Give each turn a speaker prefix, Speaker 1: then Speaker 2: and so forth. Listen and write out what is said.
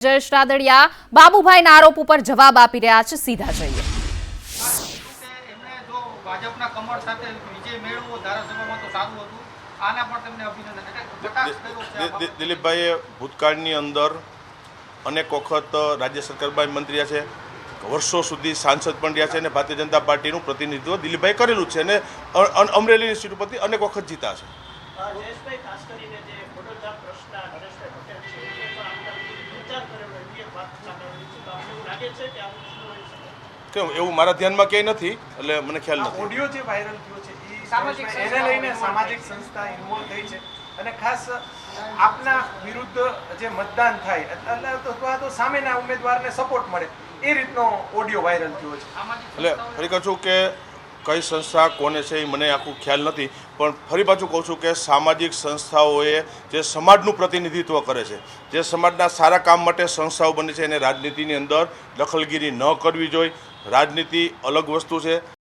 Speaker 1: જયેશ રાદડિયા બાબુભાઈના આરોપ ઉપર જવાબ આપી રહ્યા છે સીધા જઈએ.
Speaker 2: કે ભાજપના કમળ સાથે વિજય મેળવવો ધારાસભામાં તો સારું હતું. આના પણ તેમને અભિનંદન. એટલે કટાક્ષ કર્યો છે આ
Speaker 3: દિ- દિ-
Speaker 2: બાબતે.
Speaker 3: દિલીપભાઈએ ભૂતકાળની અંદર અનેક વખત રાજ્ય સરકારમાં મંત્રી રહ્યા છે. વર્ષો સુધી સાંસદ પણ રહ્યા છે અને ભારતીય જનતા પાર્ટીનું પ્રતિનિધિત્વ દિલીપભાઈ કરેલું છે અને અમરેલીની સીટ ઉપરથી અનેક વખત જીતા છે. કેમ? એવું મારા ધ્યાનમાં ક્યાંય નથી એટલે મને ખ્યાલ નથી.
Speaker 4: ઓડિયો જે વાયરલ થયો છે એ
Speaker 2: સામાજિક
Speaker 4: એને લઈને સામાજિક સંસ્થા ઇન્વોલ્વ થઈ છે. અને ખાસ આપના વિરુદ્ધ જે મતદાન થાય એટલે તો અથવા તો સામેના ઉમેદવારને સપોર્ટ મળે એ રીતનો ઓડિયો વાયરલ થયો છે.
Speaker 3: એટલે ફરી કહું છું કે કઈ સંસ્થા, કોને છે એ મને આખું ખ્યાલ નથી, પણ ફરી પાછું કહું છું કે સામાજિક સંસ્થાઓએ જે સમાજનું પ્રતિનિધિત્વ કરે છે, જે સમાજના સારા કામ માટે સંસ્થાઓ બને છે, એને રાજનીતિની અંદર દખલગીરી ન કરવી જોઈએ. રાજનીતિ અલગ વસ્તુ છે.